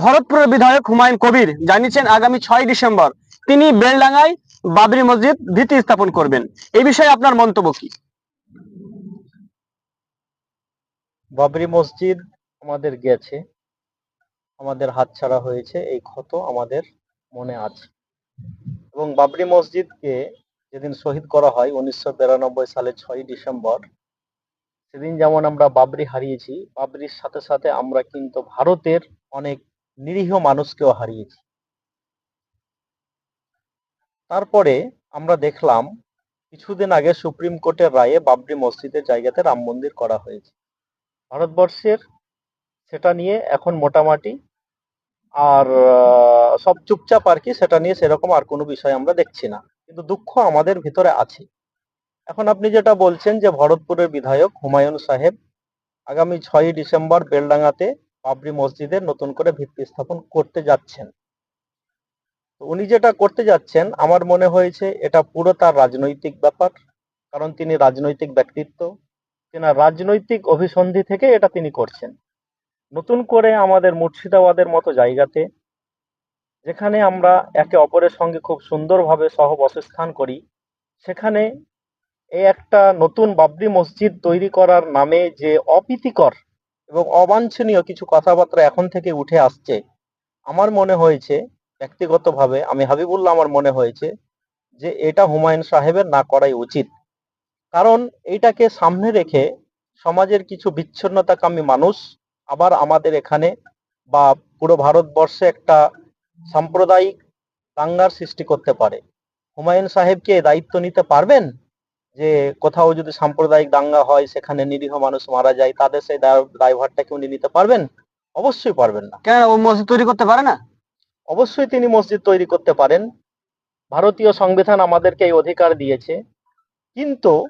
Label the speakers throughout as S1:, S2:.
S1: ভরতপুরের বিধায়ক হুমায়ুন কবির জানিয়েছেন, আগামী ছয় ডিসেম্বর তিনি বেলডাঙ্গায় বাবরি মসজিদ ভিত্তি স্থাপন করবেন। এই বিষয়ে আপনার মন্তব্য কি?
S2: বাবরি মসজিদ আমাদের গেছে, আমাদের হাতছাড়া হয়েছে, এই ক্ষত আমাদের মনে আছে। এবং বাবরি মসজিদকে যেদিন শহীদ করা হয় উনিশশো বিরানব্বই সালে ছয় ডিসেম্বর, সেদিন যেমন আমরা বাবরি হারিয়েছি, বাবরির সাথে সাথে আমরা কিন্তু ভারতের অনেক নিরীহ মানুষকেও হারিয়েছি। তারপরে আমরা দেখলাম, কিছুদিন আগে সুপ্রিম কোর্টের রায়ে বাবরি মসজিদের জায়গাতে রাম মন্দির করা হয়েছে। ভারতবর্ষের সেটা নিয়ে এখন মোটামুটি আর সব চুপচাপ আর কি সেটা নিয়ে সেরকম আর কোনো বিষয় আমরা দেখছি না। কিন্তু দুঃখ আমাদের ভিতরে আছে। এখন আপনি যেটা বলছেন যে ভরতপুরের বিধায়ক হুমায়ুন সাহেব আগামী ছয়ই ডিসেম্বর বেলডাঙ্গাতে বাবরি মসজিদের নতুন করে ভিত্তি স্থাপন করতে যাচ্ছেন। উনি যেটা করতে যাচ্ছেন, আমার মনে হয়েছে এটা পুরো তার রাজনৈতিক ব্যাপার, কারণ তিনি রাজনৈতিক ব্যক্তিত্ব। তেনার রাজনৈতিক অভিসন্ধি থেকে এটা তিনি করছেন। নতুন করে আমাদের মুর্শিদাবাদের মতো জায়গাতে, যেখানে আমরা একে অপরের সঙ্গে খুব সুন্দরভাবে সহবসস্থান করি, সেখানে এই একটা নতুন বাবরি মসজিদ তৈরি করার নামে যে অপ্রীতিকর এবং অবাঞ্ছনীয় কিছু কথাবার্তা এখন থেকে উঠে আসছে। আমার মনে হয়েছে, ব্যক্তিগতভাবে আমি হাবিবুল্লাহ, আমার মনে হয়েছে যে এটা হুমায়ুন সাহেবের না করাই উচিত। কারণ এইটাকে সামনে রেখে সমাজের কিছু বিচ্ছিন্নতাকামী মানুষ আবার আমাদের এখানে বা পুরো ভারতবর্ষে একটা সাম্প্রদায়িক দাঙ্গার সৃষ্টি করতে পারে। হুমায়ুন সাহেবকে দায়িত্ব নিতে পারবেন? যে কোথাও যদি সাম্প্রদায়িক দাঙ্গা হয় সেখানে নিরীহ মানুষ মারা যায় তাদের সেই দায়- দায়ভারটা কি উনি নিতে পারবেন? অবশ্যই পারবেন না।
S1: কেন? ও মসজিদ তৈরি করতে পারে না?
S2: অবশ্যই তিনি মসজিদ তৈরি করতে পারেন। ভারতীয় সংবিধান আমাদেরকে এই অধিকার দিয়েছে। কিন্তু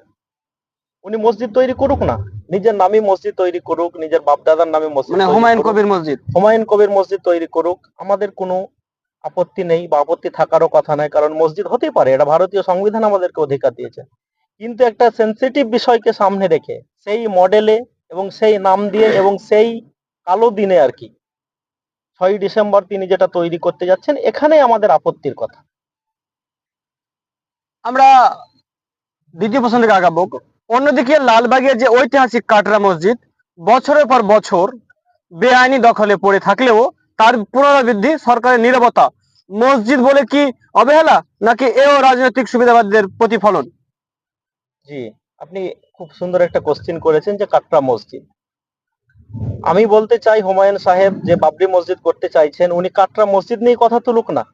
S2: উনি মসজিদ তৈরি করুক না। নিজের নামে মসজিদ তৈরি করুক নিজের বাপদাদার নামে মসজিদ
S1: মানে হুমায়ুন কবির মসজিদ?
S2: হুমায়ুন কবির মসজিদ তৈরি করুক। আমাদের কোনো আপত্তি নেই বা আপত্তি থাকারও কথা নয় কারণ মসজিদ হতেই পারে। এটা ভারতীয় সংবিধান আমাদেরকে অধিকার দিয়েছে। কিন্তু একটা সেন্সিটিভ বিষয়কে সামনে রেখে, সেই মডেলে এবং সেই নাম দিয়ে এবং সেই কালো দিনে আর কি ছয় ডিসেম্বর তিনি যেটা তৈরি করতে যাচ্ছেন এখানে আমাদের আপত্তির কথা।
S1: আমরা দ্বিতীয় প্রশ্ন থেকে আগাবো। অন্যদিকে লালবাগের যে ঐতিহাসিক কাটরা মসজিদ, বছরের পর বছর বেআইনি দখলে পড়ে থাকলেও তার পুনরাবৃদ্ধি সরকারের নিরবতা। মসজিদ বলে কি অবহেলা, নাকি এও রাজনৈতিক সুবিধাবাদীদের প্রতিফলন?
S2: জি, আপনি খুব সুন্দর একটা কোশ্চিন করেছেন যে কাটরা মসজিদ। আমি বলতে চাই হুমায়ুন সাহেব যে বাবরি মসজিদ করতে চাইছেন, উনি কাটরা মসজিদ নিয়ে কথা তুলুক না।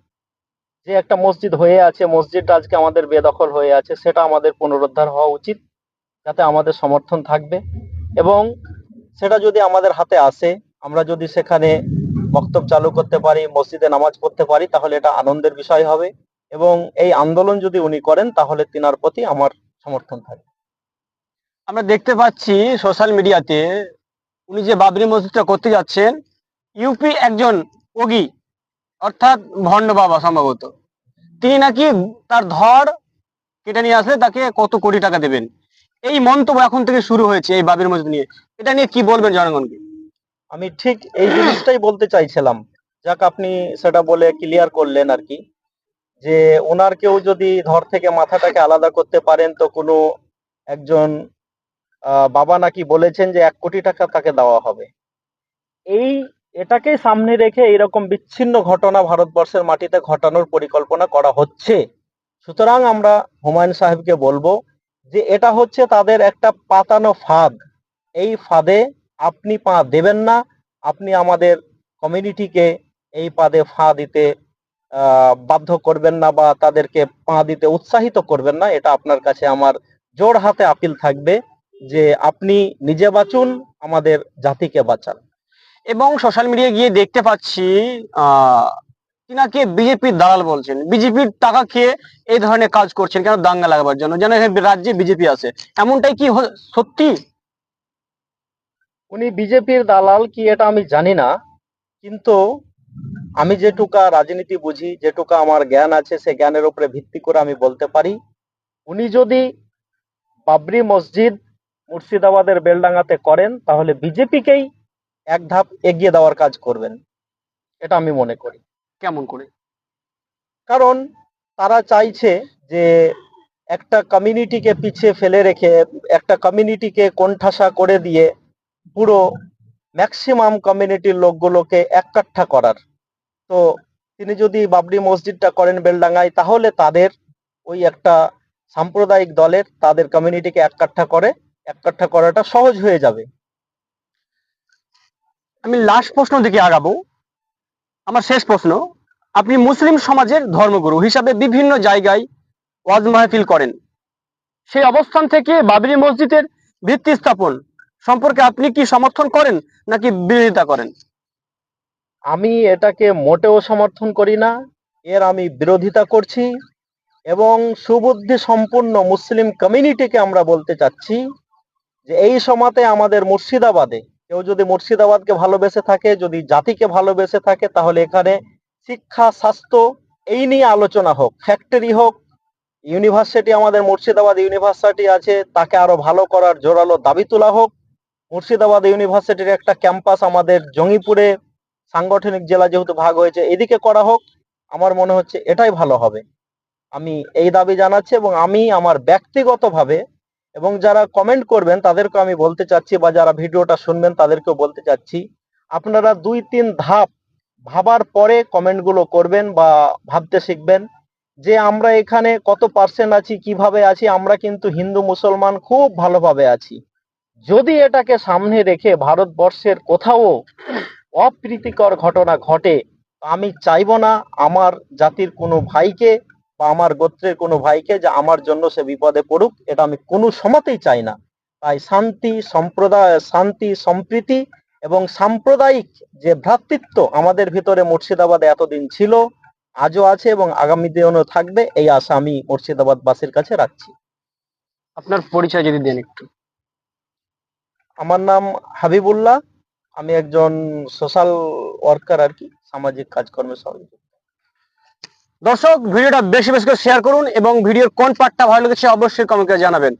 S2: যে একটা মসজিদ হয়ে আছে, মসজিদটা আজকে আমাদের বেদখল হয়ে আছে, সেটা আমাদের পুনরুদ্ধার হওয়া উচিত, যাতে আমাদের সমর্থন থাকবে। এবং সেটা যদি আমাদের হাতে আসে, আমরা যদি সেখানে বক্তব্য চালু করতে পারি, মসজিদে নামাজ পড়তে পারি, তাহলে এটা আনন্দের বিষয় হবে। এবং এই আন্দোলন যদি উনি করেন, তাহলে তিনার প্রতি আমার সমর্থন থাকবে
S1: আমরা দেখতে পাচ্ছি সোশ্যাল মিডিয়াতে উনি যে বাবরি মসজিদটা করতে যাচ্ছেন ইউপি একজন ওগি অর্থাৎ ভণ্ড বাবা সম্ভবত। তিনি নাকি তার ধর কেটে নিয়ে আসলে তাকে কত কোটি টাকা দেবেন। এই মন্তব্য এখন থেকে শুরু হয়েছে এই বাবরি মসজিদ নিয়ে। এটা নিয়ে কি বলবেন জনগণকে?
S2: আমি ঠিক এই জিনিসটাই বলতে চাইছিলাম। যাক আপনি সেটা বলে ক্লিয়ার করলেন আর কি। যে ওনার কেউ যদি ধর থেকে মাথাটাকে আলাদা করতে পারেন, তো কোনো একজন বাবা নাকি বলেছেন যে এক কোটি টাকা তাকে দেওয়া হবে। এই, এটাকে সামনে রেখে এরকম বিচ্ছিন্ন ঘটনা ভারতবর্ষের মাটিতে ঘটানোর পরিকল্পনা করা হচ্ছে। সুতরাং আমরা হুমায়ুন সাহেবকে বলব যে এটা হচ্ছে তাদের একটা পাতানো ফাঁদ। এই ফাঁদে আপনি পা দেবেন না, আপনি আমাদের কমিউনিটিকে এই পাদে ফা দিতে বাধ্য করবেন না বা তাদেরকে পা দিতে উৎসাহিত করবেন না, এটা আপনার কাছে আমার জোর হাতে আপিল থাকবে যে আপনি নিজে বাঁচুন, আমাদের জাতিকে বাঁচান।
S1: এবং সোশ্যাল মিডিয়ায় গিয়ে দেখতে পাচ্ছি তিনাকে বিজেপির দালাল বলছেন। বিজেপির টাকা খেয়ে এই ধরনের কাজ করছেন কেন দাঙ্গা লাগাবার জন্য? যেন রাজ্যে বিজেপি আছে। এমনটাই কি সত্যি?
S2: উনি বিজেপির দালাল কি এটা আমি জানি না, কিন্তু আমি যেটুকা রাজনীতি বুঝি যেটুকা আমার জ্ঞান আছে সে জ্ঞানের উপরে ভিত্তি করে আমি বলতে পারি। উনি যদি বাবরি মসজিদ মুর্শিদাবাদের বেলডাঙ্গাতে করেন তাহলে বিজেপিকেই এক ধাপ এগিয়ে দেওয়ার কাজ করবেন। এটা আমি মনে করি।
S1: কেমন করে?
S2: কারণ তারা চাইছে যে একটা কমিউনিটিকে পিছিয়ে ফেলে রেখে একটা কমিউনিটিকে কোণঠাসা করে দিয়ে পুরো ম্যাক্সিমাম কমিউনিটির লোকগুলোকে এককাঠা করার তো তিনি যদি বাবরি মসজিদটা করেন বেলডাঙ্গায়, তাহলে তাদের ওই একটা সাম্প্রদায়িক দলের তাদের কমিউনিটিকে এককাঠা করে এককাঠা করাটা সহজ হয়ে যাবে।
S1: আমি লাস্ট প্রশ্ন দিকে আগাবো। আমার শেষ প্রশ্ন, আপনি মুসলিম সমাজের ধর্মগুরু হিসাবে বিভিন্ন জায়গায় ওয়াজ মাহফিল করেন। সেই অবস্থান থেকে বাবরি মসজিদের ভিত্তি স্থাপন সম্পর্কে আপনি কি সমর্থন করেন নাকি বিরোধিতা করেন?
S2: আমি এটাকে মোটেও সমর্থন করি না। এর আমি বিরোধিতা করছি এবং সুবুদ্ধি সম্পূর্ণ মুসলিম কমিউনিটিকে আমরা বলতে চাচ্ছি যে এই সময়তে আমাদের মুর্শিদাবাদে, কেউ যদি মুর্শিদাবাদকে ভালোবেসে থাকে, যদি জাতিকে ভালোবেসে থাকে, তাহলে এখানে শিক্ষা, স্বাস্থ্য এই নিয়ে আলোচনা হোক ফ্যাক্টরি হোক ইউনিভার্সিটি আমাদের মুর্শিদাবাদ ইউনিভার্সিটি আছে, তাকে আরও ভালো করার জোরালো দাবি তোলা হোক। মুর্শিদাবাদ ইউনিভার্সিটির একটা ক্যাম্পাস আমাদের জঙ্গিপুরে সাংগঠনিক জেলা যেহেতু ভাগ হয়েছে, এদিকে করা হোক, আমার মনে হচ্ছে এটাই ভালো হবে। আমি এই দাবি জানাচ্ছি এবং আমি আমার ব্যক্তিগতভাবে এবং যারা কমেন্ট করবেন তাদেরকে আমি বলতে চাচ্ছি বা যারা ভিডিওটা শুনবেন, তাদেরকেও বলতে চাচ্ছি, আপনারা দুই তিন ধাপ ভাবার পরে কমেন্টগুলো করবেন বা ভাবতে শিখবেন যে আমরা এখানে কত পার্সেন্ট আছি, কীভাবে আছি, আমরা কিন্তু হিন্দু মুসলমান খুব ভালোভাবে আছি। যদি এটাকে সামনে রেখে ভারতবর্ষের কোথাও অপ্রীতিকর ঘটনা ঘটে আমি চাইব না আমার জাতির কোনো ভাইকে বা আমার গোত্রের কোনো ভাইকে যে আমার জন্য সে বিপদে পড়ুক এটা আমি কোনো সময়তেই চাই না। তাই শান্তি সম্প্রদায় শান্তি সম্প্রীতি এবং সাম্প্রদায়িক যে ভ্রাতৃত্ব আমাদের ভিতরে মুর্শিদাবাদে এতদিন ছিল আজও আছে এবং আগামী দিনও থাকবে এই আশা আমি মুর্শিদাবাদবাসীর কাছে রাখছি।
S1: আপনার পরিচয় যদি দেন একটু।
S2: আমার নাম হাবিবুল্লাহ আমি একজন সোশ্যাল ওয়ার্কার আর কি, সামাজিক কাজকর্মের সঙ্গে
S1: দর্শক, ভিডিওটা বেশি বেশি করে শেয়ার করুন এবং ভিডিওর কোন পার্টটা ভালো লেগেছে অবশ্যই কমেন্ট জানাবেন।